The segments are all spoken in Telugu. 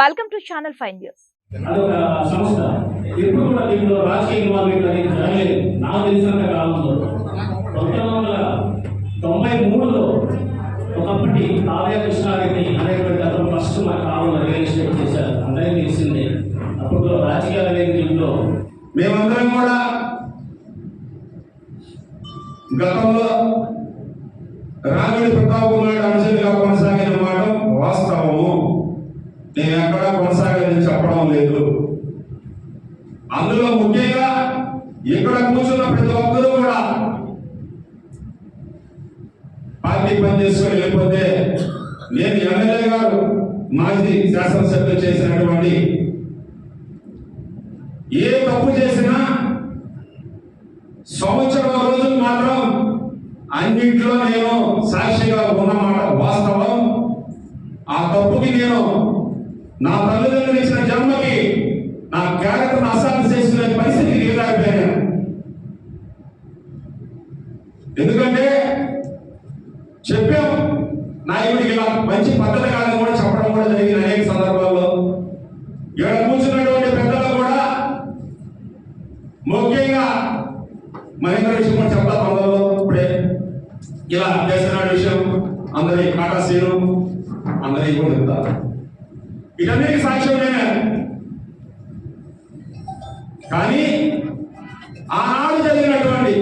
Welcome to channel five news అదొక సంస్థ. ఎప్పుడు కూడా దీంట్లో రాజకీయ ఇన్వాల్వ్మెంట్ అనేది జరగలేదు నాకు తెలిసినంత కాలంలో పంతొమ్మిది వందల తొంభై మూడులో ఒకప్పటి ఆలయ కృష్ణారెడ్డి అనేటువంటి అతను ఫస్ట్ మా కాలంలో రియల్ ఎస్టేట్ చేశారు. అందరికీ తెలిసిందే. అప్పుడు రాజకీయాలు లేని దీంట్లో మేమందరం కూడా గతంలో రాముడి ప్రతాప్ నాయుడు అనుచరులుగా కొనసాగిన మాట వాస్తవము. నేను ఎక్కడా కొనసాగదని చెప్పడం లేదు. అందులో ముఖ్యంగా ఇక్కడ కూర్చున్న ప్రతి ఒక్కరూ కూడా పార్టీ పని చేసుకొని వెళ్ళిపోతే నేను ఎమ్మెల్యే గారు మాజీ శాసనసభ్యులు చేసినటువంటి ఏ తప్పు చేసినా సంవత్సరం రోజులు మాత్రం అన్నింటిలో నేను సాక్షిగా ఉన్నమాట వాస్తవం. ఆ తప్పుకి నేను నా తల్లిదండ్రులు ఇచ్చిన జన్మకి నా క్యారెక్టర్ అసాధ్యం చేసుకునే పరిస్థితి దిగలేకపోయాను ఎందుకంటే చెప్పాం నాయకుడికి ఇలా మంచి పద్ధతి కాదని కూడా చెప్పడం కూడా జరిగింది అనేక సందర్భాల్లో. ఇక్కడ కూర్చున్నటువంటి పెద్దలు కూడా ముఖ్యంగా మహేంద్ర విషయం కూడా చెప్తా తొందరలో ఇప్పుడే. ఇలా చేస్తున్నాడు విషయం అందరి కాటా అందరి కూడా చెప్తారు ఇటన్నిటి సాక్ష్యమే. కానీ ఆనాడు జరిగినటువంటి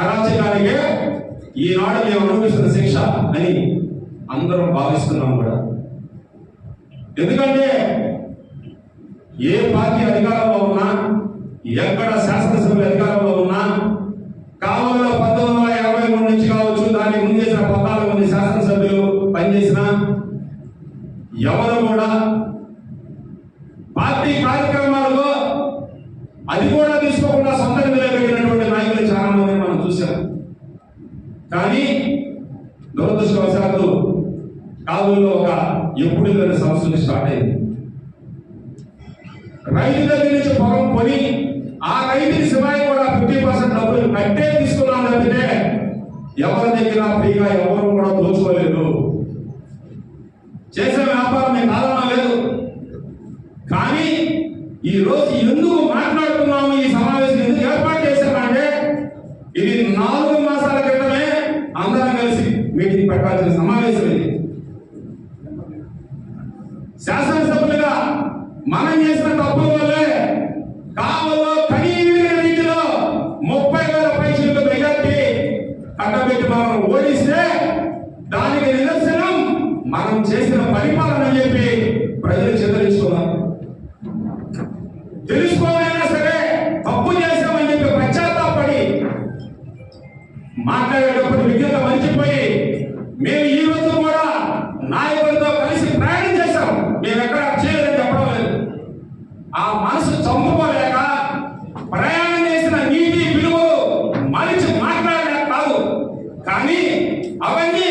అరాచకానికే ఈనాడు మేము అనుభవిస్తున్న శిక్ష అని అందరం భావిస్తున్నాం కూడా. ఎందుకంటే ఏ పార్టీ అధికారంలో ఉన్నా ఎక్కడ శాసనసభ అధికారంలో ఉన్నా కావలిలో పంతొమ్మిది వందల యాభై మూడు నుంచి కావచ్చు దానికి ముందు చేసిన పద్నాలుగు మంది శాసనసభ్యులు పనిచేసిన ఎవరు కూడా పార్టీ కార్యక్రమాల్లో అది కూడా తీసుకోకుండా సొంత నిలబెట్టినటువంటి నాయకులు చాలా మంది మనం చూసాం కానీ దురదృష్టవశాత్తు కావుల్లో ఒక ఎప్పుడు లేని సమస్యలు స్టార్ట్ అయింది రైతు దగ్గర నుంచి పొలం కొని ఆ రైతుకి శివాయి కూడా ఫిఫ్టీ పర్సెంట్ డబ్బులు కట్టే తీసుకున్నాం తప్పితే ఎవరి దగ్గర ఫ్రీగా ఎవరు కూడా దోచుకోలేదు. చేసిన వ్యాపారం మేము కాదనం లేదు. కానీ ఈ రోజు ఎందుకు మాట్లాడుతున్నాము ఈ సమావేశం ఎందుకు ఏర్పాటు చేశామంటే ఇది నాలుగు మాసాల క్రితమే అందరం కలిసి మీటింగ్ పెట్టాల్సిన సమావేశం ఇది. శాసనసభ్యులుగా మనం చేసిన తప్పుల వల్ల కావలో కనీవిన రీతిలో ముప్పై వేల పైసలకు మెజార్టీ కట్టబెట్టి మనం ఓడిస్తే దానికి నిదర్శనం మనం చేసిన పరిపాలన అని చెప్పి ప్రజలు చెందరించుకున్నారు తెలుసుకోవాలైనా సరే తప్పు చేశామని చెప్పి పశ్చాత్తాపడి మాట్లాడేటప్పుడు విద్యత మర్చిపోయి మేము ఈ రోజు కూడా నాయకులతో కలిసి ప్రయాణం చేశాం. మేము ఎక్కడ చేయలేదని చెప్పడం లేదు. ఆ మనసు చంపుకోలేక ప్రయాణం చేసిన నీతి విలువలు మరిచి మాట్లాడలేక కాదు. కానీ అవన్నీ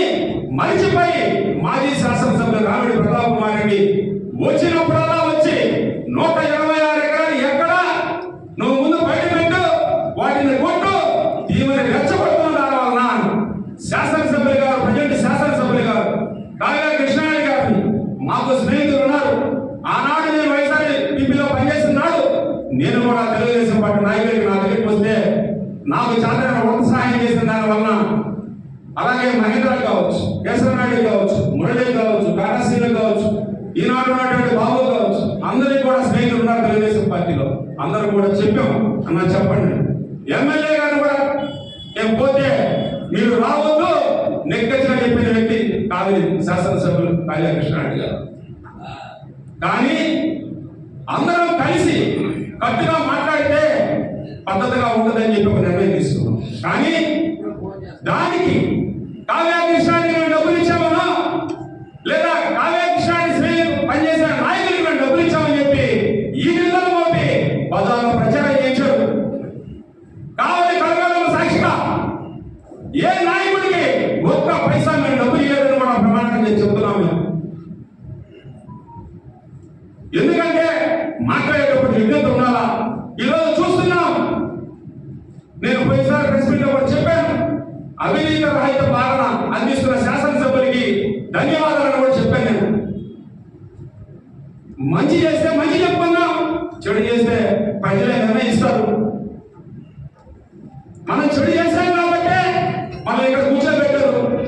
మరిచిపోయి మాజీ శాసనసభ్యులు రామిడి ప్రతాప్ కుమార్ రెడ్డి వచ్చి నూట ఇరవై ఆరు ఎకరాలు ఎక్కడ నువ్వు ముందు బయట పెట్టు వాటిని కొట్టు దీనిని రెచ్చగొడుతున్నారు వలన శాసనసభ్యులు గారు ప్రజెంట్ శాసనసభ్యులు గారు కాగా కృష్ణారెడ్డి గారిని మాకు స్నేహితులు ఉన్నారు ఆనాడు నేను వైఎస్ఆర్ పిపిలో పనిచేస్తున్నాడు నేను కూడా తెలుగుదేశం పార్టీ నాయకుడికి నా దగ్గరికి వస్తే నాకు చాలా వంత సహాయం చేసిన దాని వలన అలాగే మహేంద్ర కావచ్చు కేశవనాయుడు కావచ్చు మురళి కావచ్చు కాటాశ్రీలు కావచ్చు ఈనాడు ఉన్నటువంటి బాబు కావచ్చు అందరికీ కూడా స్నేహితులు ఉన్నారు తెలుగుదేశం పార్టీలో అందరూ కూడా చెప్పాం అన్న చెప్పండి. ఎమ్మెల్యే గారు కూడా నేను పోతే మీరు రావద్దు. నెగ్గచ్చిన చెప్పిన వ్యక్తి కాదని శాసనసభ్యులు కాళీ కృష్ణారెడ్డి గారు. కానీ అందరం కలిసి కట్టుగా మాట్లాడితే పద్ధతిగా ఉంటుందని చెప్పి ఒక నిర్ణయం తీసుకున్నాం. కానీ దానికి కావ్య కృష్ణానికి మేము డబ్బులు ఇచ్చామన్నా లేదా కావ్య కృష్ణాన్ని స్నేహితులు పనిచేసిన నాయకులకి మేము డబ్బులు ఇచ్చామని చెప్పి ఈ నిందలు మోపి బజార్లో ప్రచారం చేయించారు కావాలి కలగాలం సాక్షిగా ఏ నాయకుడికి ఒక్క పైసా మేము డబ్బులు ఇవ్వలేదని కూడా ప్రమాణం చేసి చెప్తున్నాం మేము ఎందుకంటే మాట్లాడేటప్పుడు విజ్ఞత ఉండాలా? ఈరోజు చూస్తున్నాం. నేను పోయినసారి ప్రెస్ మీట్లో కూడా చెప్పాను. అవినీతి రహిత పాలన అందిస్తున్న శాసనసభ్యులకి ధన్యవాదాలను కూడా చెప్పాను నేను. మంచి చేస్తే మంచి చెప్పుకుందాం. చెడు చేస్తే ప్రజలే నిర్ణయిస్తారు మనం చెడు చేశాం కాబట్టి మనం ఇక్కడ కూర్చోబెట్టారు.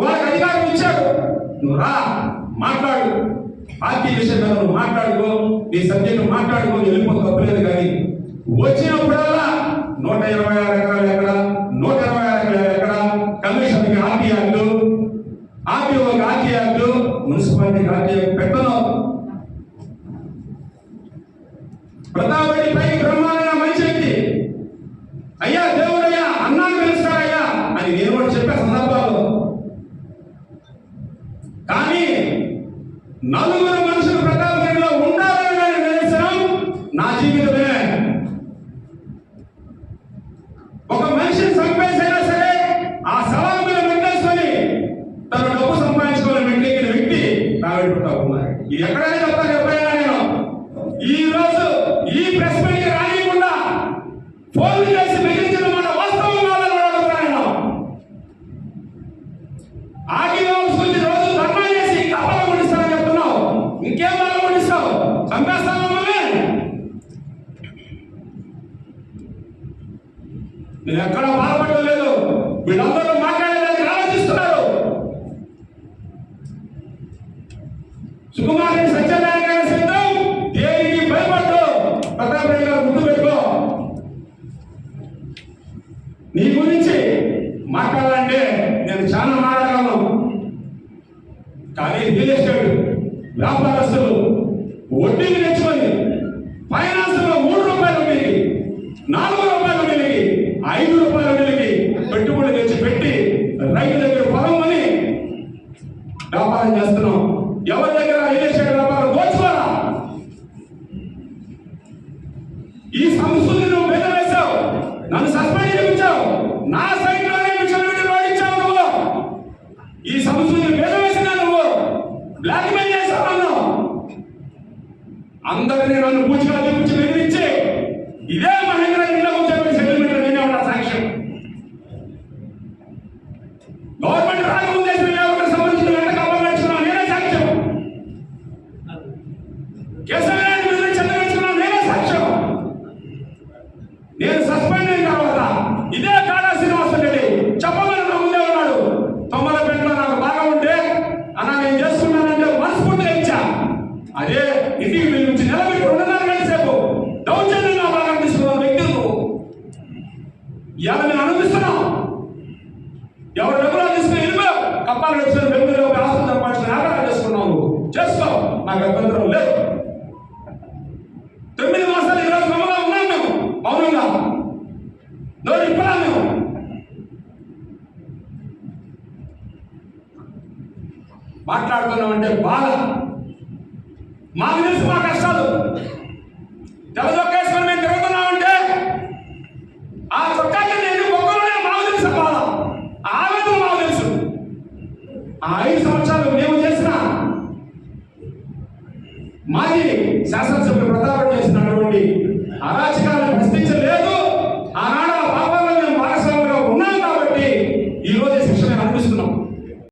వాళ్ళకి అధికారం ఇచ్చారు. నువ్వు రా మాట్లాడు. పార్టీ విషయంలో నువ్వు మాట్లాడుకో నీ సబ్జెక్టు మాట్లాడుకో వెళ్ళిపో తప్పలేదు కానీ వచ్చినప్పుడల్లా నూట ఇరవై ఆరు ఎకరాలు ఎక్కడ నూట ఇరవై ఆరు ఎకరాలు ఎక్కడ? కమిషన్కి ఆర్టీ యాక్టు ఆర్టీఓకి ఆర్టీ యాక్టు మున్సిపాలిటీకి ఆర్టీ యాక్ట్ పెట్టను. ప్రతాప్ రెడ్డి పై బ్రహ్మాండంగా మంచి అయ్యా దేవుడయ్యా అన్నాన్ని పిలుస్తారయ్యా అని నేను కూడా చెప్పే సందర్భాలు కానీ నలుగురు మనుషులు ప్రతాప్ ఉండాలని నేను నిర్ణయించడం నా జీవితమే. ఒక మనిషిని చంపేసైనా సరే ఆ శవం మీద పెట్టేసుకొని తన డబ్బు సంపాదించుకోవాలని వెంటెక్కిన వ్యక్తి రావేడు ప్రతాప్ కుమార్ ఇది ఎక్కడైనా చెప్తాను ఎప్పుడైనా నేను? ఈ రోజు ఈ ప్రెస్ మీట్కి రానియకుండా ఫోన్ చేసి బెదిరించిన మాట వాస్తవం కాదని అడుగుతాను ఆగి గురించి రోజు ధర్నా చేసి కప్పలు పండిస్తానని చెప్తున్నావు ఇంకేం బాగా పండిస్తావు చంపేస్తాను మమ్మల్ని నేను ఎక్కడ బాధపడడం లేదు. వీళ్ళందరూ మాట్లాడేదానికి ఆలోచిస్తున్నారు. సుకుమార్ సత్యనారాయణ గారి సైతం దేనికి భయపడ్డు ప్రతాప్ రెడ్డి గారు ముందు పెట్టుకో. నీ గురించి మాట్లాడాలంటే నేను చాలా మాట్లాడగలను. కానీ రియల్ ఎస్టేట్ వ్యాపారస్తులు వడ్డీని తెచ్చుకొని ఫైనాన్స్లో మూడు రూపాయలు మీకు నాలుగు రూపాయలు మిగిలి ఐదు రూపాయలు మిగిలి పెట్టుబడి తెచ్చి పెట్టి రైతు దగ్గర పొలం కొని వ్యాపారం చేస్తున్నాం ఎవరి దగ్గర రియల్ ఎస్టేట్ వ్యాపారం దోచుకోరా ఈ సంస్కృతి నువ్వు మీద వేశావు. నన్ను సస్పెండ్ చేయించావు. నా సైట్లోనే లోనే విచ్చలవిడి నువ్వు. ఈ సంస్కృతి మీద వేసిన నువ్వు బ్లాక్ మెయిల్ చేశావు నన్ను. అందరినీ నన్ను పూచిగా చూపించి బెదిరించి ఇదే మహేంద్ర ఇంట్లో నేను సస్పెండ్ అయిన తర్వాత ఇదే కాళా శ్రీనివాస రెడ్డి. చెప్పగలను నా ముందే ఉన్నాడు. తొమ్మల తొమ్మలపేటలో నాకు బాగా ఉంటే అన్న నేను చేస్తున్నానంటే మనస్ఫూర్తిగా ఇచ్చా. అదే ఇంటికి నుంచి నిలబెట్టి రెండున్నర గంటల సేపు దౌర్జన్యంగా బాగా తీసుకున్న వ్యక్తి నువ్వు ఇవాళ మేము అనుభవిస్తున్నాం. ఎవరు డబ్బులు తీసుకుని వెళ్ళిపో కప్పాలు వేసుకుని బెంగళూరు ఆస్తులు సంపాదించిన వ్యాపారం చేసుకున్నావు నువ్వు. చేసుకో నాకు అభ్యంతరం లేదు తొమ్మిది మాసాలు ఈరోజు మమ్మల్ని ఉన్నాం మేము మౌనంగా నోరు ఇప్పలా మేము మాట్లాడుతున్నాం అంటే బాధ. మాకు తెలుసు మా కష్టాలు. తెలదొక్కేసుకొని మేము తిరుగుతున్నామంటే ఆ చొక్కాకి నేను ఒక్కరోనే మాకు తెలుసు బాధ. ఆవేదన మాకు తెలుసు. ఆ ఐదు సంవత్సరాలు మేము చేసిన మాజీ శాసనసభ్యులు ప్రతాపం చేసినటువంటి అరాచకాలను ప్రశ్నించలేదు